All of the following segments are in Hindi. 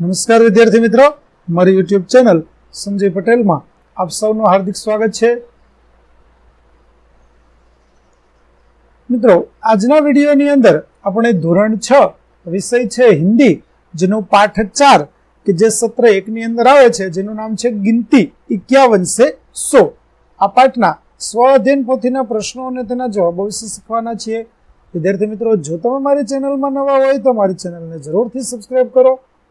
નમસ્કાર વિદ્યાર્થી મિત્રો. મારી યુટ્યુબ ચેનલ સંજય પટેલમાં આપ સૌનું હાર્દિક સ્વાગત છે. મિત્રો, આજના વિડીયોની અંદર આપણે ધોરણ છ વિષય છે હિન્દી, જેનો પાઠ ચાર કે જે સત્ર એકની અંદર આવે છે, જેનું નામ છે ગિનતી ઇક્યાવન સે આ પાઠના સ્વ અધ્યયન પોથીના પ્રશ્નો અને તેના જવાબો વિશે શીખવાના છીએ. વિદ્યાર્થી મિત્રો, જો તમે મારી ચેનલમાં નવા હોય તો મારી ચેનલને જરૂરથી સબસ્ક્રાઈબ કરો.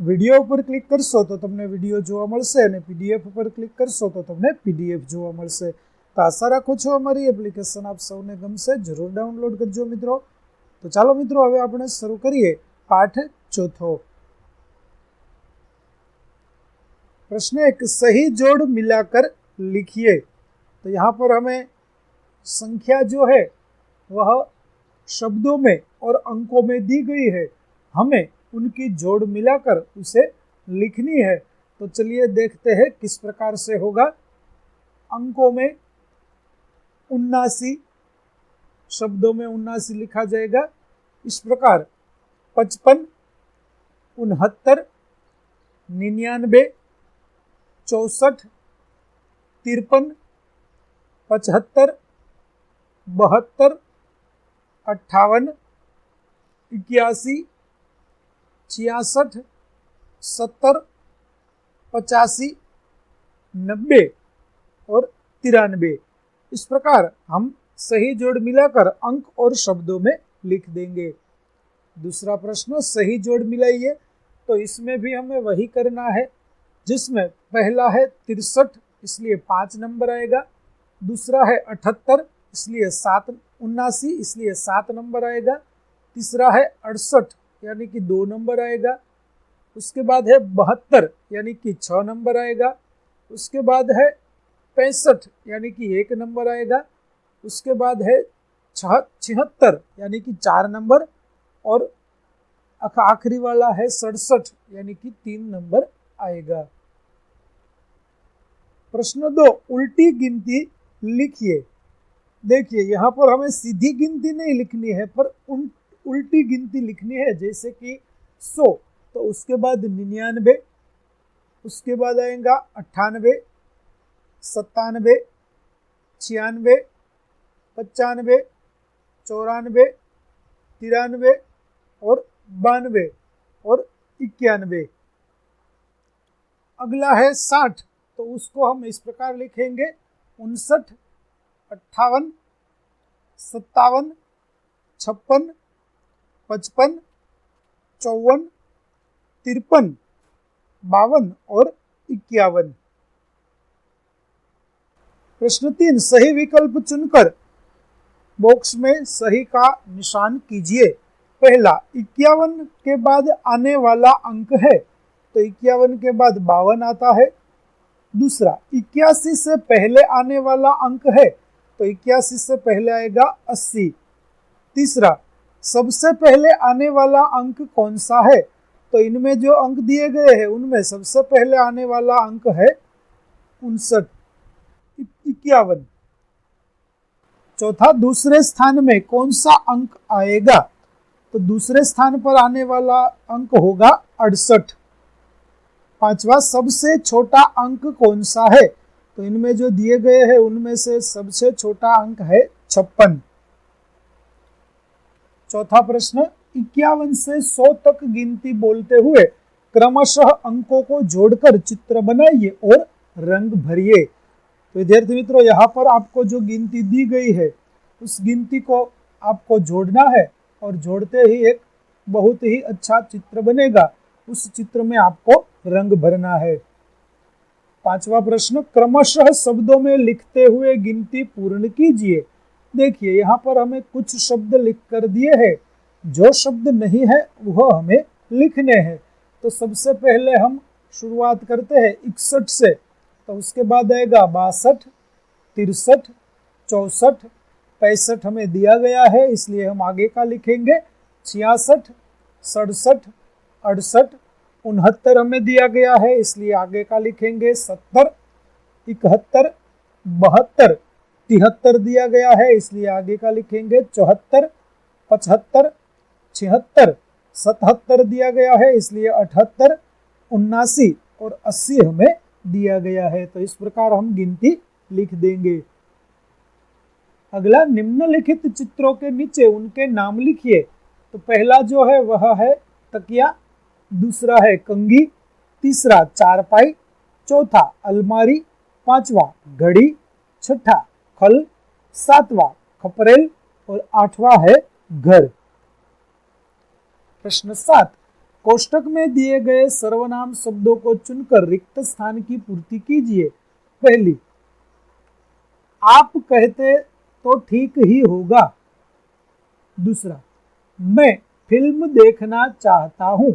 વિડીયો ઉપર ક્લિક કરશો તો તમને વિડીયો જોવા મળશે અને પીડીએફ ઉપર ક્લિક કરશો તો તમને પીડીએફ જોવા મળશે તો આશા રાખું છું અમારી એપ્લિકેશન આપ સૌને ગમશે જરૂર ડાઉનલોડ કરજો મિત્રો તો ચાલો મિત્રો હવે આપણે શરૂ કરીએ પાઠ ચોથો प्रश्न एक सही जोड़ मिलाकर लिखिए तो यहाँ पर हमें संख्या जो है वह शब्दों में और अंकों में दी गई है हमें उनकी जोड़ मिलाकर उसे लिखनी है। तो चलिए देखते हैं किस प्रकार से होगा। अंकों में उन्नासी, शब्दों में उन्नासी लिखा जाएगा। इस प्रकार पचपन, उनहत्तर निन्यानबे चौसठ, तिरपन, पचहत्तर, बहत्तर, अट्ठावन, इक्यासी छियासठ, सत्तर, पचासी, नब्बे और तिरानबे। इस प्रकार हम सही जोड़ मिलाकर अंक और शब्दों में लिख देंगे। दूसरा प्रश्न, सही जोड़ मिलाइए। तो इसमें भी हमें वही करना है, जिसमें पहला है तिरसठ, इसलिए पाँच नंबर आएगा। दूसरा है अठहत्तर, इसलिए सात उन्नासी, इसलिए सात नंबर आएगा। तीसरा है अड़सठ यानी कि दो नंबर आएगा, उसके बाद है बहत्तर, यानी कि छः नंबर आएगा, उसके बाद है पैंसठ, यानी कि एक नंबर आएगा, उसके बाद है छह, छिहत्तर, यानी कि चार नंबर, और आखिरी वाला है सड़सठ, यानी कि तीन नंबर आएगा। प्रश्न दो, उल्टी गिनती लिखिए। देखिए, यहाँ पर हमें सीधी गिनती नहीं लिखनी है, पर उल्टी गिनती लिखनी है, जैसे कि सौ तो उसके बाद निन्यानवे, उसके बाद आएगा अट्ठानवे, सत्तानवे, छियानवे, पचानवे, चौरानवे, तिरानवे और बानवे और इक्यानवे। अगला है साठ तो उसको हम इस प्रकार लिखेंगे, उनसठ, अट्ठावन, सत्तावन, छप्पन पचपन, चौवन, तिरपन, बावन और इक्यावन। प्रश्न तीन, सही विकल्प चुनकर बॉक्स में सही का निशान कीजिए। पहला, इक्यावन के बाद आने वाला अंक है तो इक्यावन के बाद बावन आता है। दूसरा, इक्यासी से पहले आने वाला अंक है तो इक्यासी से पहले आएगा अस्सी। तीसरा सबसे पहले आने वाला अंक कौन सा है? तो इनमें जो अंक दिए गए हैं, उनमें सबसे पहले आने वाला अंक है उनसठ इक्यावन। चौथा, दूसरे स्थान में कौन सा अंक आएगा? तो दूसरे स्थान पर आने वाला अंक होगा अड़सठ। पांचवा, सबसे छोटा अंक कौन सा है? तो इनमें जो दिए गए हैं, उनमें से सबसे छोटा अंक है छप्पन। चौथा प्रश्न इक्यावन से सौ तक गिनती बोलते हुए क्रमशः अंकों को जोड़कर चित्र बनाइए और रंग भरिए। तो विद्यार्थी मित्रों, यहाँ पर आपको जो गिनती दी गई है, उस गिनती को आपको जोड़ना है और जोड़ते ही एक बहुत ही अच्छा चित्र बनेगा। उस चित्र में आपको रंग भरना है। पांचवा प्रश्न, क्रमशः शब्दों में लिखते हुए गिनती पूर्ण कीजिए। देखिए, यहाँ पर हमें कुछ शब्द लिख कर दिए हैं। जो शब्द नहीं है, वह हमें लिखने हैं। तो सबसे पहले हम शुरुआत करते हैं इकसठ से। तो उसके बाद आएगा बासठ, तिरसठ, चौसठ, पैंसठ हमें दिया गया है, इसलिए हम आगे का लिखेंगे। छियासठ, सड़सठ, अड़सठ, उनहत्तर हमें दिया गया है, इसलिए आगे का लिखेंगे सत्तर, इकहत्तर, बहत्तर। तिहत्तर दिया गया है, इसलिए आगे का लिखेंगे चौहत्तर, पचहत्तर, छिहत्तर, सतहत्तर दिया गया है, इसलिए अठहत्तर, उन्नासी और अस्सी हमें दिया गया है। तो इस प्रकार हम गिनती लिख देंगे। अगला, निम्नलिखित चित्रों के नीचे उनके नाम लिखिए। तो पहला जो है, वह है तकिया, दूसरा है कंगी तीसरा चारपाई, चौथा अलमारी, पांचवा घड़ी, छठा खल सातवा, खपरेल और आठवां है घर। प्रश्न सात, कोष्टक में दिए गए सर्वनाम शब्दों को चुनकर रिक्त स्थान की पूर्ति कीजिए। पहली, आप कहते तो ठीक ही होगा। दूसरा, मैं फ़िल्म देखना चाहता हूँ।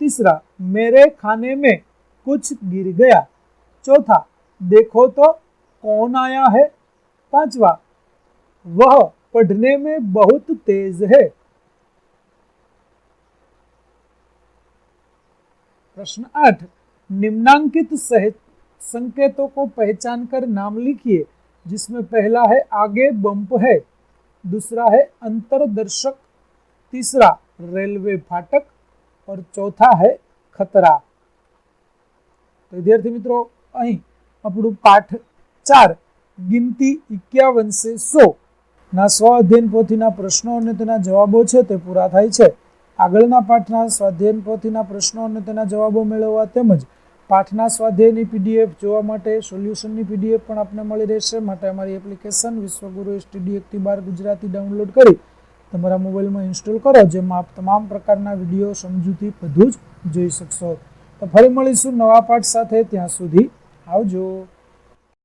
तीसरा, मेरे खाने में कुछ गिर गया। चौथा, देखो तो कौन आया है? पांचवा, वह पढ़ने में बहुत तेज है। प्रश्न आठ, निम्नांकित संकेतों को पहचान कर नाम लिखिए, जिसमें पहला है, आगे बंप है, दूसरा है, अंतरदर्शक, तीसरा रेलवे फाटक, और चौथा है, खतरा। तो विद्यार्थी मित्रों अँ अपू पाठ चार ગિનતી ઇક્યાવનસે સો. ના સ્વ પોથીના પ્રશ્નો અને તેના જવાબો છે તે પૂરા થાય છે. આગળના પાઠના સ્વાધ્યાયન પોથીના પ્રશ્નો અને તેના જવાબો મેળવવા તેમજ પાઠના સ્વાધ્યાયની પીડીએફ જોવા માટે સોલ્યુશનની પીડીએફ પણ આપને મળી રહેશે. માટે અમારી એપ્લિકેશન વિશ્વગુરુ એસટીડી એકથી બાર ગુજરાતી ડાઉનલોડ કરી તમારા મોબાઈલમાં ઇન્સ્ટોલ કરો, જેમાં આપ તમામ પ્રકારના વીડિયો સમજૂતી બધું જ જોઈ શકશો. તો ફરી મળીશું નવા પાઠ સાથે. ત્યાં સુધી આવજો.